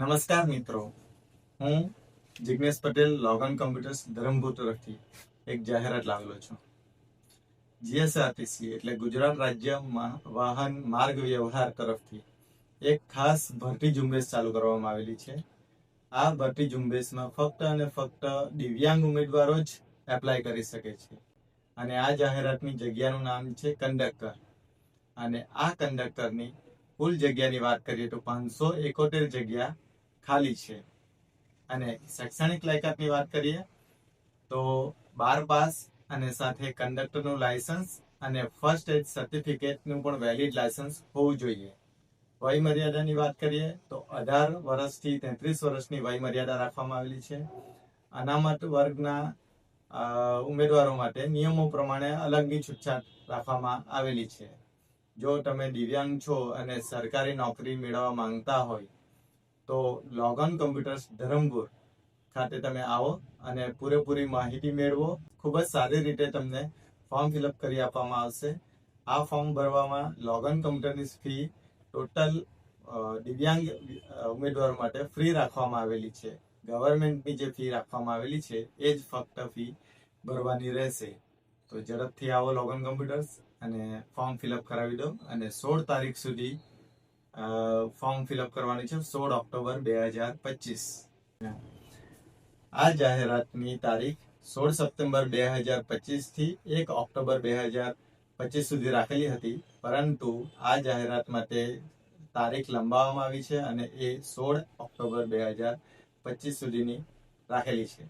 નમસ્કાર મિત્રો. હું જિગ્નેશ પટેલ લોગન કમ્પ્યુટર્સ ધરમપુર તરફથી એક જાહેરાત લાવેલો છું. જીએસઆરટીસી એટલે ગુજરાત રાજ્યમાં વાહન માર્ગ વ્યવહાર તરફથી એક ખાસ ભરતી ઝુંબેશ ચાલુ કરવામાં આવેલી છે. આ ભરતી ઝુંબેશમાં ફક્ત અને ફક્ત દિવ્યાંગ ઉમેદવારો જ એપ્લાય કરી શકે છે. અને આ જાહેરાતની જગ્યાનું નામ છે કંડક્ટર. અને આ કંડક્ટરની કુલ જગ્યાની વાત કરીએ તો પાંચસો એકોતેર જગ્યા ખાલી છે. અને શૈક્ષણિક લાયકાતની વાત કરીએ, તો બાર પાસ અને સાથે કંડક્ટરનું લાયસન્સ અને ફર્સ્ટ એડ સર્ટિફિકેટનું પણ વેલિડ લાયસન્સ હોવું જોઈએ. વય મર્યાદાની વાત કરીએ, તો અઢાર વર્ષથી તેત્રીસ વર્ષની વય મર્યાદા રાખવામાં આવેલી છે. અનામત વર્ગના ઉમેદવારો માટે નિયમો પ્રમાણે અલગની છૂટછાટ રાખવામાં આવેલી છે. જો તમે દિવ્યાંગ છો અને સરકારી નોકરી મેળવવા માંગતા હોય તો લોગન કોમ્પ્યુટર્સ ધરમપુર ખાતે તમે આવો અને પૂરેપૂરી માહિતી મેળવો. ખૂબ જ સારી રીતે તમને ફોર્મ ફિલઅપ કરી આપવામાં આવશે. આ ફોર્મ ભરવામાં લોગન કમ્પ્યુટરની ફી ટોટલ દિવ્યાંગ ઉમેદવારો માટે ફ્રી રાખવામાં આવેલી છે. ગવર્મેન્ટની જે ફી રાખવામાં આવેલી છે, એ જ ફક્ત ફી ભરવાની રહેશે. તો ઝડપથી આવો લોગન કમ્પ્યુટર્સ અને ફોર્મ ફિલઅપ કરાવી દો અને સોળ તારીખ સુધી ફોર્મ ફિલઅપ કરવાનું છે સોળ ઓક્ટોબર બે હજાર પચીસ. આ જાહેરાતની તારીખ સોળ સપ્ટેમ્બર બે હજાર પચીસથી એક ઓક્ટોબર બે હજાર પચીસ સુધી રાખેલી હતી. પરંતુ આ જાહેરાત માટે તારીખ લંબાવવામાં આવી છે અને એ સોળ ઓક્ટોબર બે હજાર પચીસ સુધીની રાખેલી છે.